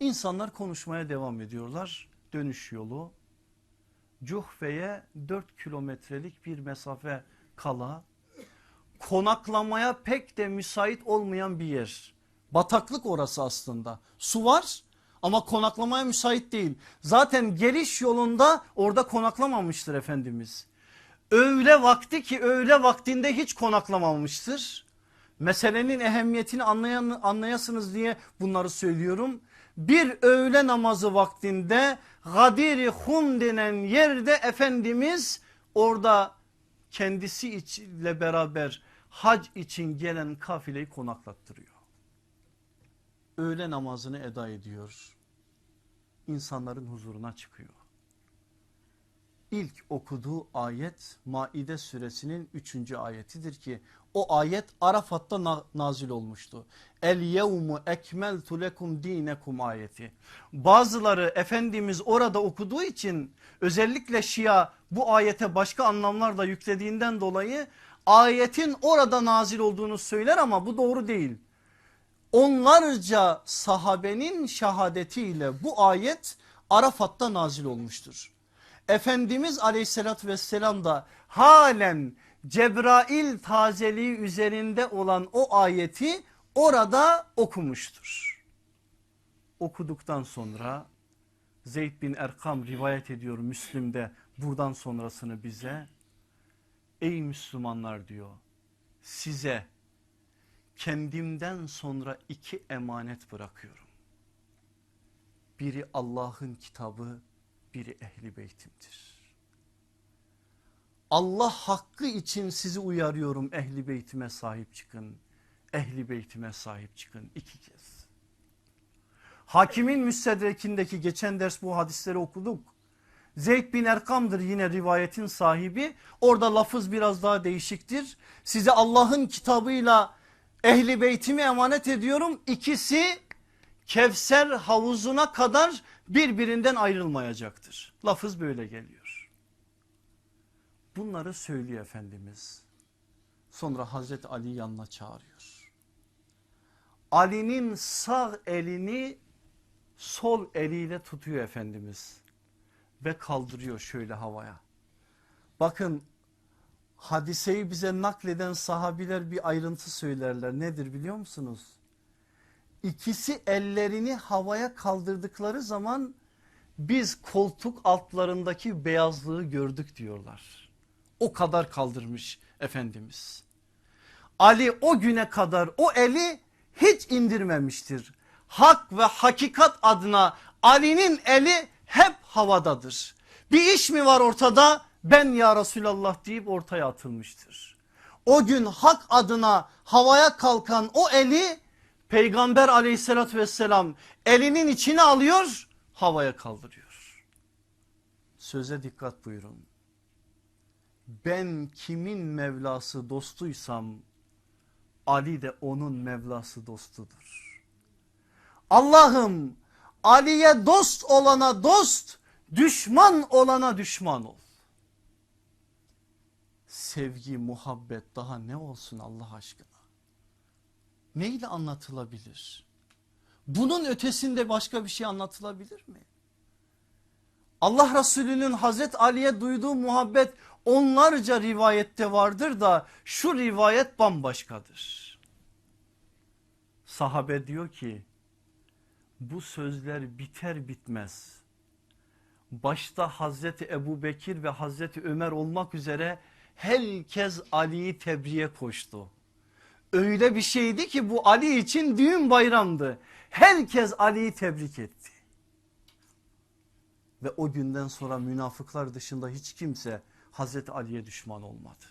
İnsanlar konuşmaya devam ediyorlar. Dönüş yolu Cuhfe'ye 4 kilometrelik bir mesafe kala konaklamaya pek de müsait olmayan bir yer. Bataklık orası aslında. Su var ama konaklamaya müsait değil. Zaten geliş yolunda orada konaklamamıştır Efendimiz. Öğle vakti ki öğle vaktinde hiç konaklamamıştır. Meselenin ehemmiyetini anlayan, anlayasınız diye bunları söylüyorum. Bir öğle namazı vaktinde Gadiri denen yerde Efendimiz orada kendisi ile beraber hac için gelen kafileyi konaklattırıyor. Öğle namazını eda ediyor. İnsanların huzuruna çıkıyor. İlk okuduğu ayet Maide suresinin 3. ayetidir ki o ayet Arafat'ta na nazil olmuştu. El yevmu ekmeltu lekum dinekum ayeti. Bazıları Efendimiz orada okuduğu için özellikle Şia bu ayete başka anlamlar da yüklediğinden dolayı ayetin orada nazil olduğunu söyler ama bu doğru değil. Onlarca sahabenin şehadetiyle bu ayet Arafat'ta nazil olmuştur. Efendimiz aleyhissalatü vesselam da halen Cebrail tazeliği üzerinde olan o ayeti orada okumuştur. Okuduktan sonra Zeyd bin Erkam rivayet ediyor Müslim'de buradan sonrasını bize. Ey Müslümanlar diyor size kendimden sonra iki emanet bırakıyorum. Biri Allah'ın kitabı biri ehli beytimdir. Allah hakkı için sizi uyarıyorum ehli beytime sahip çıkın. Ehli beytime sahip çıkın iki kez. Hakimin müstedrekindeki geçen ders bu hadisleri okuduk. Zeyd bin Erkam'dır yine rivayetin sahibi. Orada lafız biraz daha değişiktir. Size Allah'ın kitabıyla ehli beytimi emanet ediyorum. İkisi Kevser havuzuna kadar birbirinden ayrılmayacaktır. Lafız böyle geliyor. Bunları söylüyor Efendimiz. Sonra Hazreti Ali yanına çağırıyor. Ali'nin sağ elini sol eliyle tutuyor Efendimiz. Ve kaldırıyor şöyle havaya. Bakın hadiseyi bize nakleden sahabiler bir ayrıntı söylerler. Nedir biliyor musunuz? İkisi ellerini havaya kaldırdıkları zaman biz koltuk altlarındaki beyazlığı gördük diyorlar. O kadar kaldırmış Efendimiz. Ali o güne kadar o eli hiç indirmemiştir. Hak ve hakikat adına Ali'nin eli hep havadadır. Bir iş mi var ortada ben ya Resulallah deyip ortaya atılmıştır. O gün hak adına havaya kalkan o eli peygamber aleyhissalatü vesselam elinin içine alıyor havaya kaldırıyor. Söze dikkat buyurun. Ben kimin Mevlası dostuysam Ali de onun Mevlası dostudur. Allah'ım Ali'ye dost olana dost, düşman olana düşman ol. Sevgi, muhabbet daha ne olsun Allah aşkına? Neyle anlatılabilir? Bunun ötesinde başka bir şey anlatılabilir mi? Allah Resulü'nün Hazret Ali'ye duyduğu muhabbet onlarca rivayette vardır da şu rivayet bambaşkadır. Sahabe diyor ki bu sözler biter bitmez başta Hazreti Ebu Bekir ve Hazreti Ömer olmak üzere herkes Ali'yi tebriğe koştu. Öyle bir şeydi ki bu Ali için düğün bayramdı. Herkes Ali'yi tebrik etti. Ve o günden sonra münafıklar dışında hiç kimse Hazreti Ali'ye düşman olmadı.